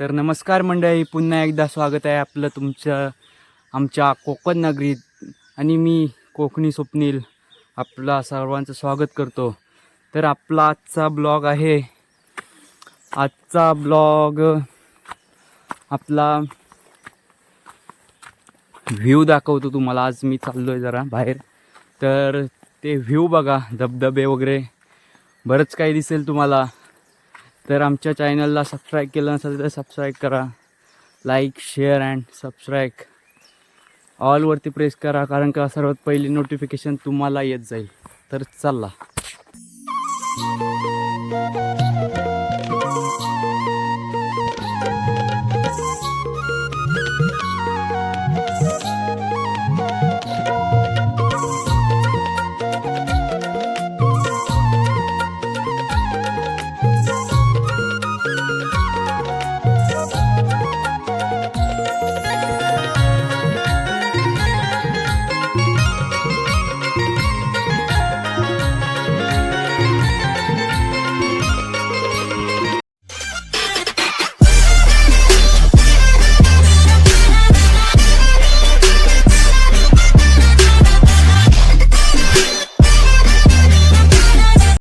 तर नमस्कार मंडळी पुन्हा एकदा स्वागत आहे आपलं तुमचं आमच्या कोकण नगरीत. आणि मी कोकणी स्वप्नील आपला सर्वांचं स्वागत करतो. तर आपला आजचा ब्लॉग आहे आजचा ब्लॉग आपला व्ह्यू दाखवतो तुम्हाला. आज मी चाललो आहे जरा बाहेर. तर ते व्ह्यू बघा धबधबे वगैरे. बरंच काही दिसेल तुम्हाला. तर आमच्या चॅनलला सबस्क्राईब केलं नसेल तर सबस्क्राईब करा. लाईक शेअर अँड सबस्क्राईब ऑलवरती प्रेस करा कारण का सर्वात पहिली नोटिफिकेशन तुम्हाला येत जाईल. तर चला.